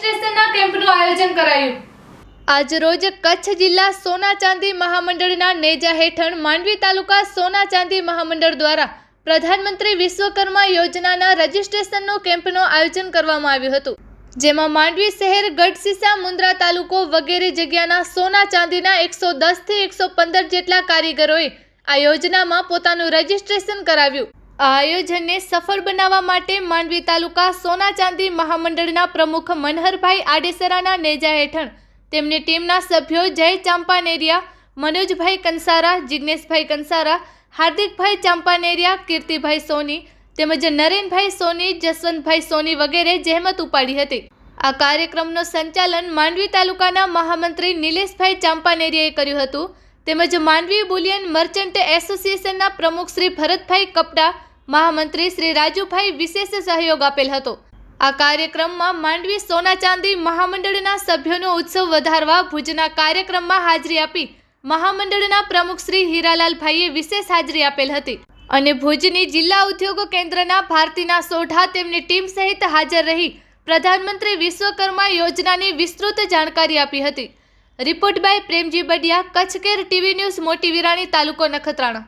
રજિસ્ટ્રેશનના કેમ્પનું આયોજન કરાયું. આજ રોજ કચ્છ જિલ્લા સોના ચાંદી મહામંડળના નેજા હેઠળ માંડવી તાલુકા સોના ચાંદી મહામંડળ દ્વારા પ્રધાનમંત્રી વિશ્વકર્મા યોજનાના રજીસ્ટ્રેશનનો કેમ્પનું આયોજન કરવામાં આવ્યું હતું. જેમાં માંડવી શહેર ગઢસીસા મુન્દ્રા તાલુકો વગેરે જગ્યાના સોના ચાંદીના એકસો દસથી એકસો પંદર જેટલા કારીગરોએ આ યોજનામાં પોતાનું રજીસ્ટ્રેશન કરાવ્યું. આ આયોજનને સફળ બનાવવા માટે માંડવી તાલુકા સોના ચાંદી મહામંડળના પ્રમુખ મનહરભાઈ આડેસરાના નેજા હેઠળ તેમની ટીમના સભ્યો જય ચાંપાનેરિયા, મનોજભાઈ કંસારા જિજ્ઞેશભાઈ કંસારા, હાર્દિકભાઈ ચાંપાનેરિયા, કીર્તિભાઈ સોની તેમજ નરેનભાઈ સોની, જસવંતભાઈ સોની વગેરે જહેમત ઉપાડી હતી. આ કાર્યક્રમનું સંચાલન માંડવી તાલુકાના મહામંત્રી નિલેશભાઈ ચાંપાનેરિયાએ કર્યું હતું. તેમજ માંડવી બુલિયન મર્ચન્ટ એસોસિએશનના પ્રમુખ શ્રી ભરતભાઈ કપડા મહામંત્રી શ્રી રાજુભાઈ વિશેષ સહયોગ આપેલ હતો. આ કાર્યક્રમમાં માંડવી સોના ચાંદી મહામંડળના સભ્યોનો ઉત્સવ વધારવા ભુજના કાર્યક્રમમાં હાજરી આપી મહામંડળના પ્રમુખ શ્રી હીરાલાલભાઈએ વિશેષ હાજરી આપેલ હતી. અને ભુજની જિલ્લા ઉદ્યોગ કેન્દ્રના ભારતીના સોઢા તેમની ટીમ સહિત હાજર રહી પ્રધાનમંત્રી વિશ્વકર્મા યોજનાની વિસ્તૃત જાણકારી આપી હતી. Report by Premji Badiya Kutch care TV news, Moti Virani, તાલુકો નખત્રાણા.